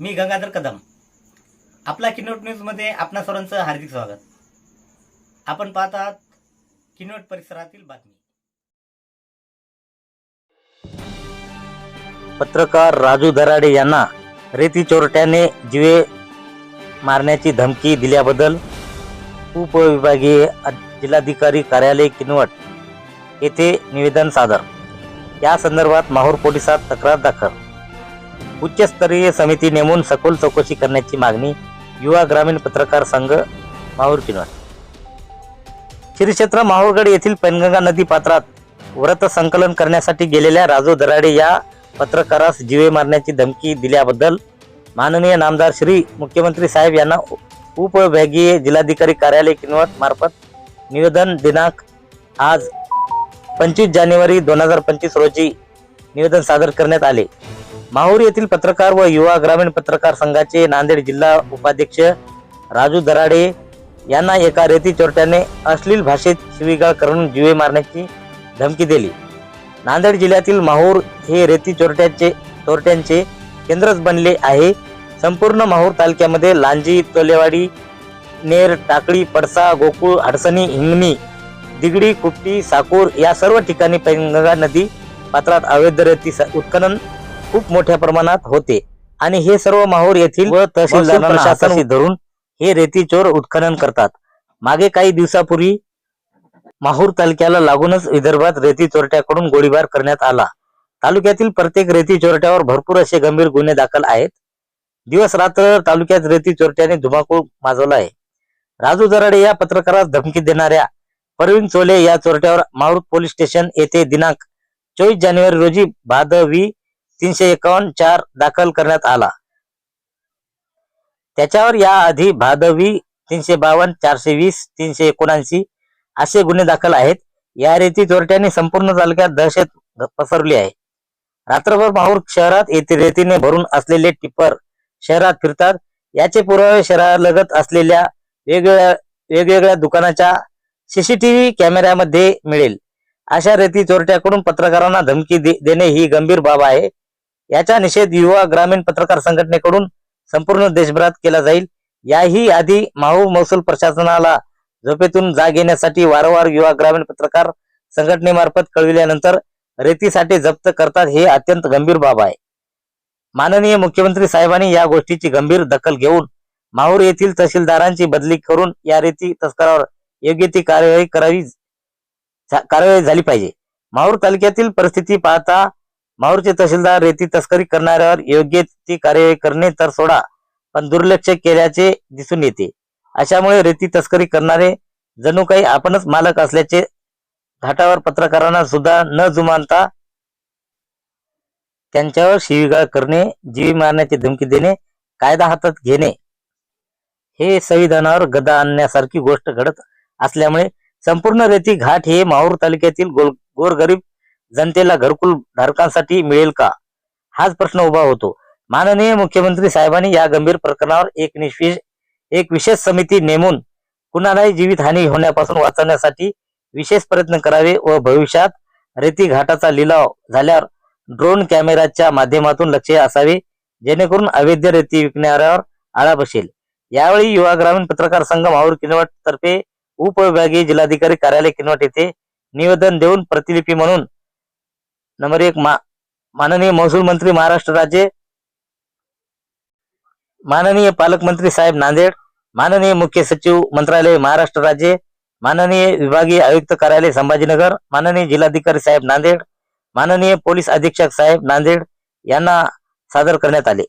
मी गंगाधर कदम. आपला किनोट न्यूजमध्ये आपणा सर्वांचं हार्दिक स्वागत. आपण पाहत आहात किनोट परिसरातील बातमी. पत्रकार राजू दराडे यांना रेती चोरट्याने जीवे मारण्याची धमकी दिल्याबद्दल उपविभागीय जिल्हाधिकारी कार्यालय किनवट येथे निवेदन सादर. या संदर्भात माहूर पोलिसात तक्रार दाखल. उच्चस्तरीय समिती नेमून सखोल चौकशी करण्याची मागणी युवा ग्रामीण पत्रकार संघ माहूर किनवट. श्रीक्षेत्र माहूरगड येथील पैनगंगा नदी पात्रात व्रत संकलन करण्यासाठी गेलेल्या राजू दराडे या पत्रकारास जीवे मारण्याची धमकी दिल्याबद्दल माननीय नामदार श्री मुख्यमंत्री साहेब यांना उपविभागीय जिल्हाधिकारी कार्यालय किनवट मार्फत निवेदन दिनांक आज पंचवीस जानेवारी दोन हजार पंचवीस रोजी निवेदन सादर करण्यात आले. माहूर येथील पत्रकार व युवा ग्रामीण पत्रकार संघाचे नांदेड जिल्हा उपाध्यक्ष राजू दराडे यांना एका रेती चोरट्याने अश्लील भाषेत शिवीगाळ करून जीवे मारण्याची धमकी दिली. नांदेड जिल्ह्यातील माहूर हे रेती चोरट्याचे चोरट्यांचे केंद्रच बनले आहे. संपूर्ण माहूर तालुक्यामध्ये लांजी तोलेवाडी नेर टाकळी पडसा गोकुळ अडसणी हिंगणी दिगडी कुपटी साकूर या सर्व ठिकाणी पैनगंगा नदी पात्रात अवैध रेती स- उत्खनन खूप मोठ्या प्रमाणात होते. आणि हे सर्व माहूर येथील व तहसीलदार प्रशासन धरून हे रेती चोर उत्खनन करतात. मागे काही दिवसापूर्वी माहूर तालुक्याला लागूनच विदर्भात रेती चोरट्याकडून गोळीबार करण्यात आला. तालुक्यातील प्रत्येक रेती चोरट्यावर भरपूर असे गंभीर गुन्हे दाखल आहेत. दिवस रात्र तालुक्यात रेती चोरट्याने धुमाकूळ माजवला आहे. राजू दराडे या पत्रकारास धमकी देणाऱ्या परवीन चोले या चोरट्यावर माहूर पोलीस स्टेशन येथे दिनांक चोवीस जानेवारी रोजी भादवी तीनशे एकावन्न चार दाखल करण्यात आला. त्याच्यावर याआधी भादवी तीनशे बावन्न चारशे वीस तीनशे एकोणऐंशी असे गुन्हे दाखल आहेत. या रेती चोरट्याने संपूर्ण तालुक्यात दहशत पसरली आहे. रात्रभर माहूर शहरात येथे रेतीने भरून असलेले टिप्पर शहरात फिरतात. याचे पुरावे शहरालगत असलेल्या वेगवेगळ्या वेगवेगळ्या दुकानाच्या सीसीटीव्ही कॅमेऱ्यामध्ये मिळेल. अशा रेती चोरट्याकडून पत्रकारांना धमकी दे- देणे ही गंभीर बाब आहे. याचा निषेध युवा ग्रामीण पत्रकार संघटनेकडून संपूर्ण देशभरात केला जाईल. याही आधी माहू महसूल प्रशासनाला झोपेतून जाग येण्यासाठी वारंवार युवा ग्रामीण पत्रकार संघटनेमार्फत कळविल्यानंतर रेतीसाठी जप्त करतात हे अत्यंत गंभीर बाब आहे. माननीय मुख्यमंत्री साहेबांनी या गोष्टीची गंभीर दखल घेऊन माहूर येथील तहसीलदारांची बदली करून या रेती तस्करावर योग्य ती कार्यवाही करावी झा- कार्यवाही झाली पाहिजे. माहूर तालुक्यातील परिस्थिती पाहता माहूरचे तहसीलदार रेती तस्करी करणाऱ्यावर योग्य ती कार्यवाही करणे तर सोडा पण दुर्लक्ष केल्याचे दिसून येते. अशामुळे रेती तस्करी करणारे जणू काही आपणच मालक असल्याचे घाटावर पत्रकारांना सुद्धा न जुमानता त्यांच्यावर शिवीगाळ करणे जीवी मारण्याची धमकी देणे कायदा हातात घेणे हे संविधानावर गदा आणण्यासारखी गोष्ट घडत असल्यामुळे संपूर्ण रेती घाट हे माहूर तालुक्यातील गोल गोरगरीब जनतेला घरकुल धारकांसाठी मिळेल का? हाच प्रश्न उभा होतो. माननीय मुख्यमंत्री साहेबांनी या गंभीर प्रकरणावर एक निश्विश एक विशेष समिती नेमून कुणालाही जीवितहानी होण्यापासून वाचवण्यासाठी विशेष प्रयत्न करावे व भविष्यात रेती घाटाचा लिलाव झाल्यावर ड्रोन कॅमेराच्या माध्यमातून लक्ष असावे जेणेकरून अवैध रेती विकणाऱ्यावर आळा बसेल. यावेळी युवा ग्रामीण पत्रकार संघ माहूर किनवट तर्फे उपविभागीय जिल्हाधिकारी कार्यालय किनवट येथे निवेदन देऊन प्रतिलिपी म्हणून नंबर एक मा माननीय महसूल मंत्री महाराष्ट्र राज्य माननीय पालकमंत्री साहेब नांदेड माननीय मुख्य सचिव मंत्रालय महाराष्ट्र राज्य माननीय विभागीय आयुक्त कार्यालय संभाजीनगर माननीय जिल्हाधिकारी साहेब नांदेड माननीय पोलीस अधीक्षक साहेब नांदेड यांना सादर करण्यात आले.